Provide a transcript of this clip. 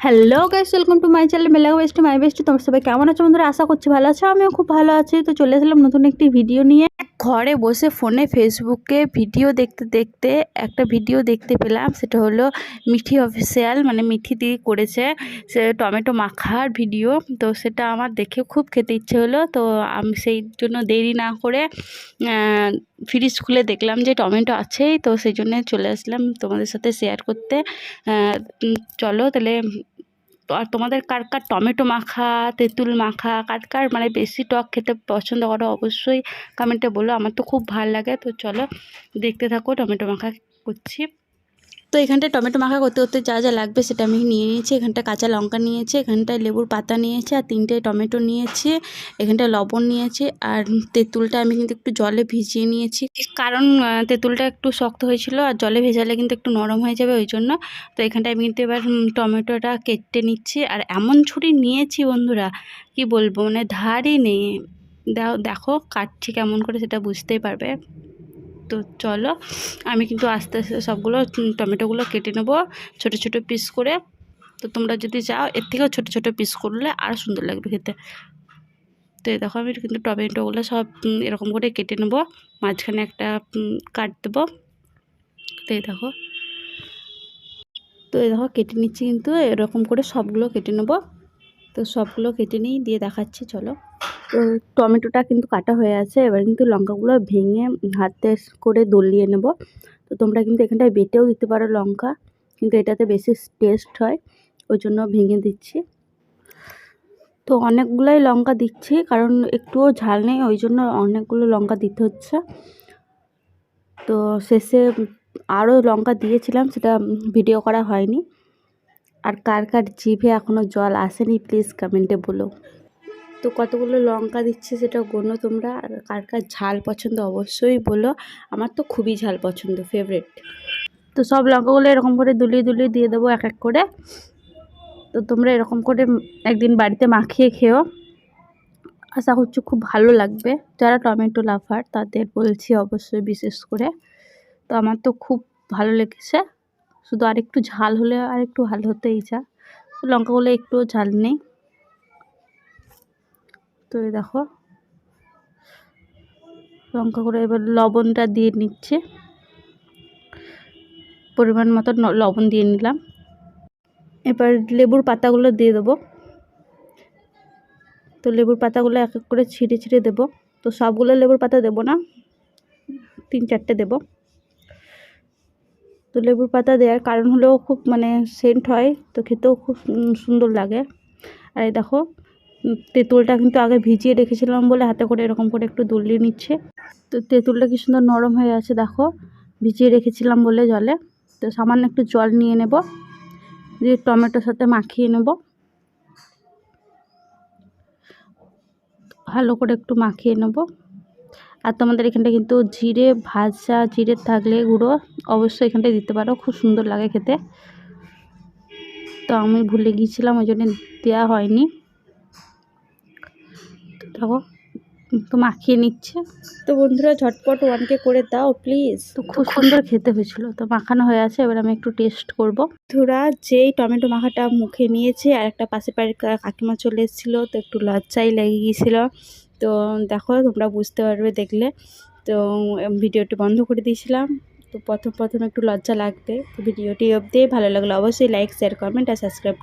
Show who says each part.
Speaker 1: Hello guys welcome to my channel মেলা best my best তোমার সবাই কেমন আছো বন্ধুরা? আশা করছি ভালো আছো, আমিও খুব ভালো আছি। তো চলে এসলাম নতুন একটি ভিডিও নিয়ে। ঘরে বসে ফোনে ফেসবুকে ভিডিও দেখতে দেখতে একটা ভিডিও দেখতে পেলাম। সেটা হলো মিঠি অফিসিয়াল মানে মিঠি দিয়ে করেছে সে টমেটো মাখার ভিডিও। তো সেটা আমার দেখে খুব খেতে ইচ্ছে হলো। তো আমি সেই জন্য দেরি না করে ফ্রিজ খুলে দেখলাম যে টমেটো আছেই। তো সেই জন্য চলে আসলাম তোমাদের সাথে শেয়ার করতে। চলো তাহলে তো আর তোমাদের কার কার টমেটো মাখা, তেঁতুল মাখা, কার কার মানে বেশি টক খেতে পছন্দ করো অবশ্যই কমেন্টে বলো। আমার তো খুব ভালো লাগে, তো চলো দেখতে থাকো, টমেটো মাখা করছি। তো এখানটায় টমেটো মাখা করতে করতে যা যা লাগবে সেটা আমি নিয়ে নিয়েছি। এখানটা কাঁচা লঙ্কা নিয়েছি, এখানটায় লেবুর পাতা নিয়েছি আর তিনটে টমেটো নিয়েছি, এখানটায় লবণ নিয়েছি আর তেঁতুলটা আমি কিন্তু একটু জলে ভিজিয়ে নিয়েছি। কারণ তেঁতুলটা একটু শক্ত হয়েছিল আর জলে ভেজালে কিন্তু একটু নরম হয়ে যাবে ওই জন্য। তো এখানটায় আমি কিন্তু এবার টমেটোটা কেটে নিচ্ছি আর এমন ছুরি নিয়েছি বন্ধুরা, কি বলব? মানে ধারই নেই। দেখো কাটছি কেমন করে সেটা বুঝতেই পারবে। তো চলো, আমি কিন্তু আস্তে আস্তে সবগুলো টমেটোগুলো কেটে নেব, ছোট ছোট পিস করে। তো তোমরা যদি চাও, এর থেকেও ছোট ছোট পিস করলে আরও সুন্দর লাগবে খেতে। তো এই দেখো, আমি কিন্তু টমেটোগুলো সব এরকম করে কেটে নেব। মাঝখানে একটা কাট দেবো। তো এই দেখো। তো এই দেখো, কেটে নিচ্ছি কিন্তু, এরকম করে সবগুলো কেটে নেব। তো সবগুলো কেটে নিই দিয়ে দেখাচ্ছি, চলো। তো টমেটোটা কিন্তু কাটা হয়ে আছে, এবার কিন্তু লঙ্কাগুলো ভেঙে হাতে করে দলিয়ে নেব। তো তোমরা কিন্তু এখানটায় বেটেও দিতে পারো লঙ্কা, কিন্তু এটাতে বেশি টেস্ট হয়, ওই জন্য ভেঙে দিচ্ছি। তো অনেকগুলোই লঙ্কা দিচ্ছি, কারণ একটুও ঝাল নেই, ওই জন্য অনেকগুলো লঙ্কা দিতে হচ্ছে। তো শেষে আরও লঙ্কা দিয়েছিলাম, সেটা ভিডিও করা হয়নি। আর কার কার জিভে এখনও জল আসেনি প্লিজ কমেন্টে বলো। তো কতগুলো লঙ্কা দিচ্ছে সেটা গোনো তোমরা, আর কার কার ঝাল পছন্দ অবশ্যই বলো। আমার তো খুবই ঝাল পছন্দ ফেভারিট তো সব লঙ্কাগুলো এরকম করে দুলিয়ে দুলিয়ে দিয়ে দেবো এক এক করে। তো তোমরা এরকম করে একদিন বাড়িতে মাখিয়ে খেও। আশা করছি খুব ভালো লাগবে। যারা টমেটো লাভার, তাদের বলছি অবশ্যই বিশেষ করে। তো আমার তো খুব ভালো লেগেছে। শুধু আরেকটু ঝাল হলে আর একটু ভালো হতেই যা লঙ্কাগুলো একটুও ঝাল নেই। তো এই দেখো। লঙ্কা করে এবার লবণটা দিয়ে নিচ্ছে। পরিমাণ মতো লবণ দিয়ে নিলাম। এবার লেবুর পাতাগুলো দিয়ে দেবো। তো লেবুর পাতাগুলো এক এক করে ছিঁড়ে ছিঁড়ে দেবো। তো সবগুলো লেবুর পাতা দেবো না, তিন চারটে দেবো। তো লেবুর পাতা দেওয়ার কারণ হলেও খুব মানে সেন্ট হয়, তো খেতেও খুব সুন্দর লাগে। আর এই দেখো তেঁতুলটা কিন্তু আগে ভিজিয়ে রেখেছিলাম বলে হাতে করে এরকম করে একটু দুলিয়ে নিচ্ছে। তো তেঁতুলটা কি সুন্দর নরম হয়ে আছে দেখো, ভিজিয়ে রেখেছিলাম বলে জলে। তো সামান্য একটু জল নিয়ে নেব, দিয়ে টমেটোর সাথে মাখিয়ে নেব। ভালো করে একটু মাখিয়ে নেব। আর তোমাদের এখানটা কিন্তু জিরে ভাজা জিরে থাকলে গুঁড়ো অবশ্যই এখানটায় দিতে পারো খুব সুন্দর লাগে খেতে। তো আমি ভুলে গিয়েছিলাম ওই জন্য দেওয়া হয়নি। তো দেখো তো মাখিয়ে নিচ্ছে। তো বন্ধুরা ঝটপট ওয়ানকে করে দাও প্লিজ তো খুব সুন্দর খেতে হয়েছিল। তো মাখানো হয়ে আছে এবার আমি একটু টেস্ট করব। বন্ধুরা যেই টমেটো মাখাটা মুখে নিয়েছে আর একটা পাশে পাড়ের কা- কাকিমা চলে এসেছিল তো একটু লজ্জাই লেগে গিয়েছিল। তো দেখো তোমরা বুঝতে পারবে দেখলে। তো ভিডিওটি বন্ধ করে দিয়েছিলাম। তো প্রথম প্রথম একটু লজ্জা লাগবে। তো ভিডিওটি অবধি ভালো লাগলে অবশ্যই লাইক শেয়ার কমেন্ট আর সাবস্ক্রাইব